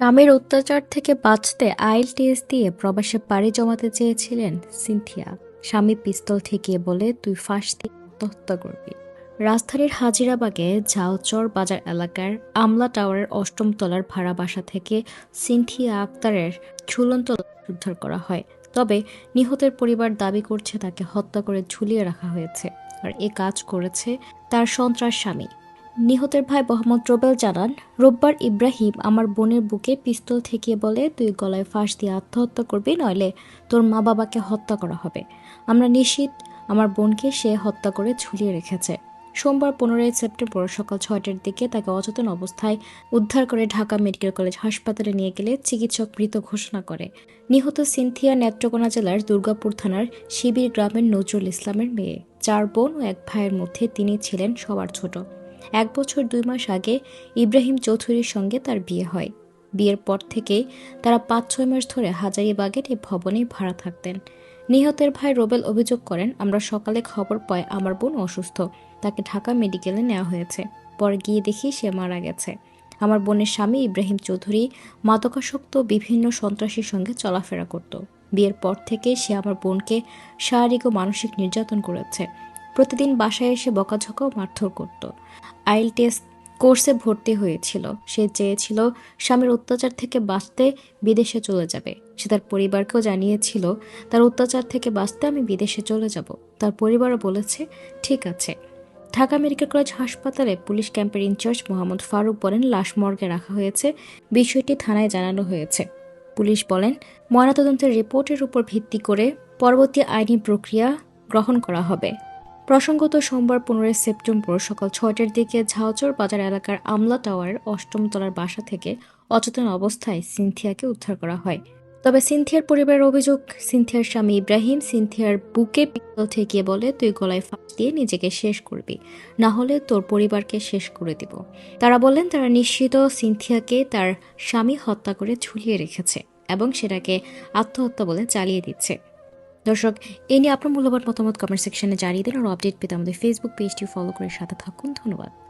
স্বামীর অত্যাচার থেকে বাঁচতে আইএলটিএস দিয়ে প্রবাসে পাড়ি জমাতে চেয়েছিলেন সিনথিয়া। স্বামী পিস্তল ঠেকিয়ে বলে, তুই ফাঁস দিয়ে আত্মহত্যা করবি। রাজধানীর হাজিরাবাগে ঝাউচর বাজার এলাকার আমলা টাওয়ারের অষ্টম তলার ভাড়া বাসা থেকে সিনথিয়া আক্তারের ঝুলন্ত উদ্ধার করা হয়। তবে নিহতের পরিবার দাবি করছে, তাকে হত্যা করে ঝুলিয়ে রাখা হয়েছে। আর এ কাজ করেছে তার সন্ত্রাস স্বামী। নিহতের ভাই মোহাম্মদ রোবেল জানান, রোববার ইব্রাহিম আমার বোনের বুকে পিস্তল থেকে বলে, তুই গলায় ফাঁস দিয়ে আত্মহত্যা করবি, নইলে তোর মা বাবাকে হত্যা করা হবে। আমরা নিশ্চিত আমার বোনকে সে হত্যা করে ঝুলিয়ে রেখেছে। সোমবার পনেরোই সেপ্টেম্বর সকাল ছয়টার দিকে তাকে অচেতন অবস্থায় উদ্ধার করে ঢাকা মেডিকেল কলেজ হাসপাতালে নিয়ে গেলে চিকিৎসক মৃত ঘোষণা করে। নিহত সিনথিয়া নেত্রকোনা জেলার দুর্গাপুর থানার শিবির গ্রামের নজরুল ইসলামের মেয়ে। চার বোন ও এক ভাইয়ের মধ্যে তিনি ছিলেন সবার ছোট। এক বছর দুই মাস আগে ইব্রাহিম চৌধুরীর সঙ্গে তার বিয়ে হয়। বিয়ের পর থেকেই তারা পাঁচ, ছয় মাস ধরে হাজারিবাগের এই ভবনেই ভাড়া থাকতেন। নিহতের ভাই রোবেল অভিযোগ করেন, আমরা সকালে খবর পাই আমার বোন অসুস্থ। তাকে ঢাকা মেডিকেলে নেওয়া হয়েছে। পরে গিয়ে দেখি সে মারা গেছে। আমার বোনের স্বামী ইব্রাহিম চৌধুরী মাদকাসক্ত বিভিন্ন সন্ত্রাসীর সঙ্গে চলাফেরা করত। বিয়ের পর থেকে সে আমার বোনকে শারীরিক ও মানসিক নির্যাতন করেছে। প্রতিদিন বাসায় এসে বকাঝকা ও মারধর করত। আইল টেস্ট কোর্সে ভর্তি হয়েছিল। সে চেয়েছিল স্বামীর অত্যাচার থেকে বাঁচতে বিদেশে চলে যাবে। সে তার পরিবারকেও জানিয়েছিল, তার অত্যাচার থেকে বাঁচতে আমি বিদেশে চলে যাব। তার পরিবারও বলেছে, ঠিক আছে। ঢাকা মেডিকেল কলেজ হাসপাতালে পুলিশ ক্যাম্পের ইনচার্জ মোহাম্মদ ফারুক বলেন, লাশ মর্গে রাখা হয়েছে। বিষয়টি থানায় জানানো হয়েছে। পুলিশ বলেন, ময়নাতদন্তের রিপোর্টের উপর ভিত্তি করে পরবর্তী আইনি প্রক্রিয়া গ্রহণ করা হবে। প্রসঙ্গত সোমবার পনেরোই সেপ্টেম্বর সকাল ছয়টার দিকে ঝাউচর বাজার এলাকার আমলা টাওয়ারের অষ্টম তলার বাসা থেকে অচেতন অবস্থায় সিনথিয়াকে উদ্ধার করা হয়। তবে সিনথিয়ার পরিবারের অভিযোগ, সিনথিয়ার স্বামী ইব্রাহিম সিনথিয়ার বুকে পিস্তল ঠেকিয়ে বলে, তুই গলায় ফাঁস দিয়ে নিজেকে শেষ করবি, না হলে তোর পরিবারকে শেষ করে দিব। তারা বলেন, তারা নিশ্চিত সিনথিয়াকে তার স্বামী হত্যা করে ঝুলিয়ে রেখেছে এবং সেটাকে আত্মহত্যা বলে চালিয়ে দিচ্ছে। দর্শক, এ নিয়ে আপনার মূল্যবান মতামত কমেন্ট সেকশনে জানিয়ে দিন আর আপডেট পেতে আমাদের ফেসবুক পেজটি ফলো করে সাথে থাকুন। ধন্যবাদ।